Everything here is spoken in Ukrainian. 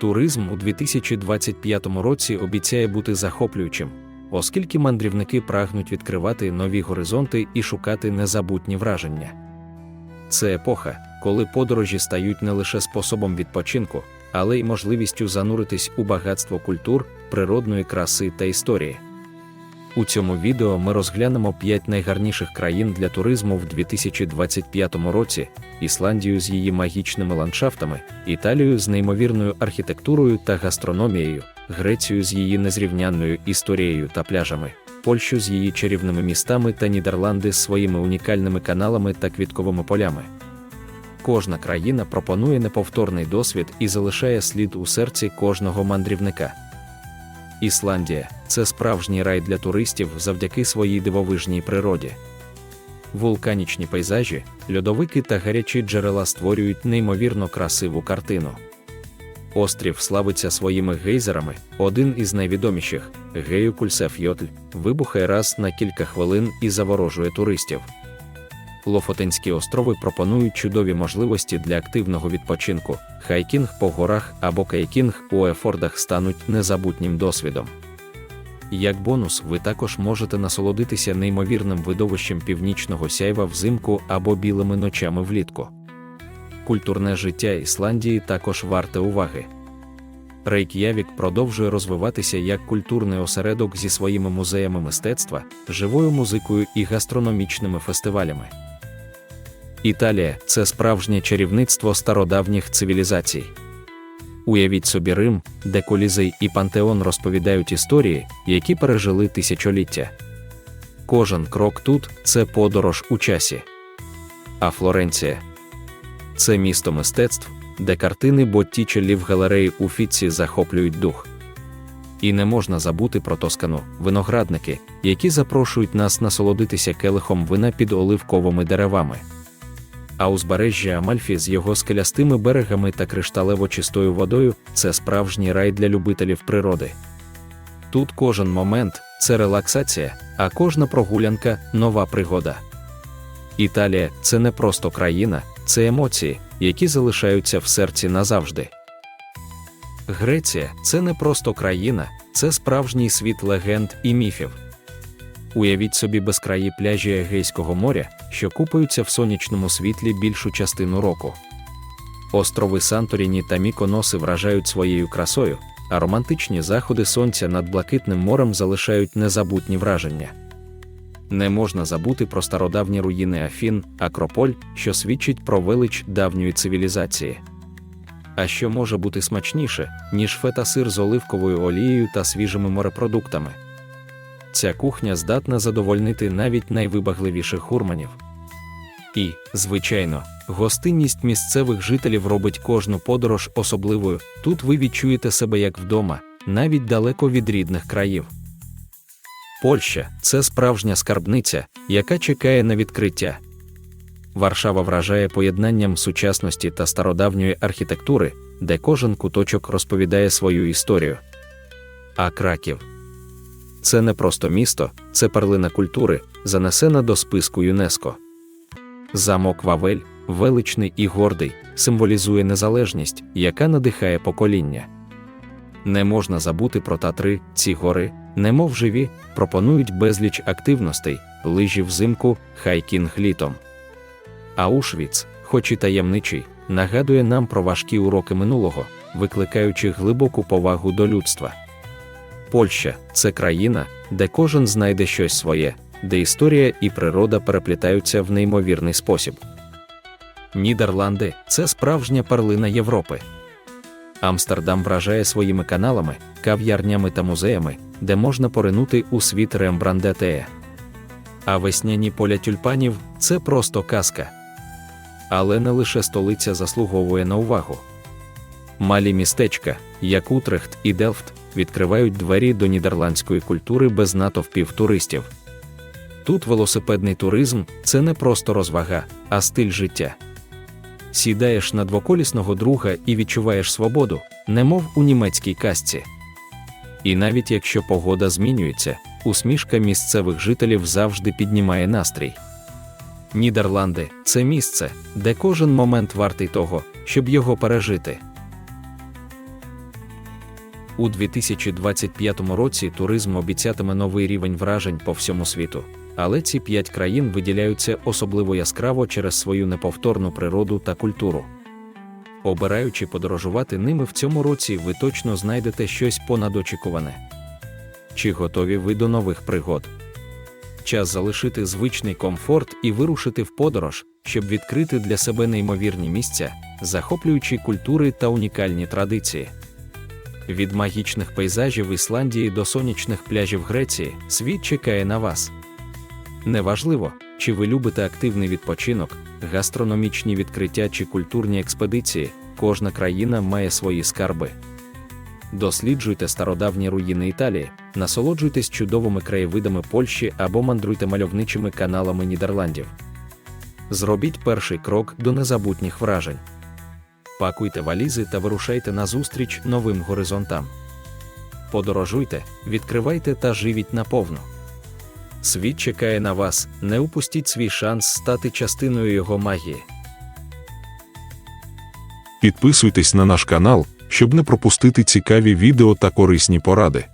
Туризм у 2025 році обіцяє бути захоплюючим, оскільки мандрівники прагнуть відкривати нові горизонти і шукати незабутні враження. Це епоха, коли подорожі стають не лише способом відпочинку, але й можливістю зануритись у багатство культур, природної краси та історії. У цьому відео ми розглянемо 5 найгарніших країн для туризму в 2025 році: Ісландію з її магічними ландшафтами, Італію з неймовірною архітектурою та гастрономією, Грецію з її незрівнянною історією та пляжами, Польщу з її чарівними містами та Нідерланди з своїми унікальними каналами та квітковими полями. Кожна країна пропонує неповторний досвід і залишає слід у серці кожного мандрівника. Ісландія це справжній рай для туристів завдяки своїй дивовижній природі. Вулканічні пейзажі, льодовики та гарячі джерела створюють неймовірно красиву картину. Острів славиться своїми гейзерами, один із найвідоміших Геюкульсефйотль, вибухає раз на кілька хвилин і заворожує туристів. Лофотенські острови пропонують чудові можливості для активного відпочинку. Хайкінг по горах або кайкінг у ефордах стануть незабутнім досвідом. Як бонус, ви також можете насолодитися неймовірним видовищем північного сяйва взимку або білими ночами влітку. Культурне життя Ісландії також варте уваги. Рейк'явік продовжує розвиватися як культурний осередок зі своїми музеями мистецтва, живою музикою і гастрономічними фестивалями. Італія це справжнє чарівництво стародавніх цивілізацій. Уявіть собі Рим, де Колізей і Пантеон розповідають історії, які пережили тисячоліття. Кожен крок тут це подорож у часі. А Флоренція це місто мистецтв, де картини Боттічеллі в галереї у Фіці захоплюють дух. І не можна забути про Тоскану, виноградники, які запрошують нас насолодитися келихом вина під оливковими деревами. А узбережжя Амальфі з його скелястими берегами та кришталево чистою водою це справжній рай для любителів природи. Тут кожен момент це релаксація, а кожна прогулянка нова пригода. Італія це не просто країна, це емоції, які залишаються в серці назавжди. Греція це не просто країна, це справжній світ легенд і міфів. Уявіть собі безкраї пляжі Егейського моря, що купаються в сонячному світлі більшу частину року. Острови Санторіні та Міконоси вражають своєю красою, а романтичні заходи сонця над Блакитним морем залишають незабутні враження. Не можна забути про стародавні руїни Афін, Акрополь, що свідчить про велич давньої цивілізації. А що може бути смачніше, ніж фета-сир з оливковою олією та свіжими морепродуктами? Ця кухня здатна задовольнити навіть найвибагливіших гурманів. І, звичайно, гостинність місцевих жителів робить кожну подорож особливою. Тут ви відчуєте себе як вдома, навіть далеко від рідних країв. Польща це справжня скарбниця, яка чекає на відкриття. Варшава вражає поєднанням сучасності та стародавньої архітектури, де кожен куточок розповідає свою історію. А Краків це не просто місто, це перлина культури, занесена до списку ЮНЕСКО. Замок Вавель, величний і гордий, символізує незалежність, яка надихає покоління. Не можна забути про татри, ці гори, немов живі, пропонують безліч активностей, лижі взимку, хайкінг літом. Аушвіц, хоч і таємничий, нагадує нам про важкі уроки минулого, викликаючи глибоку повагу до людства. Польща це країна, де кожен знайде щось своє, де історія і природа переплітаються в неймовірний спосіб. Нідерланди це справжня перлина Європи. Амстердам вражає своїми каналами, кав'ярнями та музеями, де можна поринути у світ Рембрандетея. А весняні поля тюльпанів це просто казка. Але не лише столиця заслуговує на увагу. Малі містечка, як Утрехт і Делфт, відкривають двері до нідерландської культури без натовпів туристів. Тут велосипедний туризм це не просто розвага, а стиль життя. Сідаєш на двоколісного друга і відчуваєш свободу, немов у німецькій казці. І навіть якщо погода змінюється, усмішка місцевих жителів завжди піднімає настрій. Нідерланди це місце, де кожен момент вартий того, щоб його пережити. У 2025 році туризм обіцятиме новий рівень вражень по всьому світу, але ці п'ять країн виділяються особливо яскраво через свою неповторну природу та культуру. Обираючи подорожувати ними в цьому році, ви точно знайдете щось понадочікуване. Чи готові ви до нових пригод? Час залишити звичний комфорт і вирушити в подорож, щоб відкрити для себе неймовірні місця, захоплюючі культури та унікальні традиції. Від магічних пейзажів Ісландії до сонячних пляжів Греції світ чекає на вас. Неважливо, чи ви любите активний відпочинок, гастрономічні відкриття чи культурні експедиції, кожна країна має свої скарби. Досліджуйте стародавні руїни Італії, насолоджуйтесь чудовими краєвидами Польщі або мандруйте мальовничими каналами Нідерландів. Зробіть перший крок до незабутніх вражень. Пакуйте валізи та вирушайте назустріч новим горизонтам. Подорожуйте, відкривайте та живіть наповну. Світ чекає на вас, не упустіть свій шанс стати частиною його магії. Підписуйтесь на наш канал, щоб не пропустити цікаві відео та корисні поради.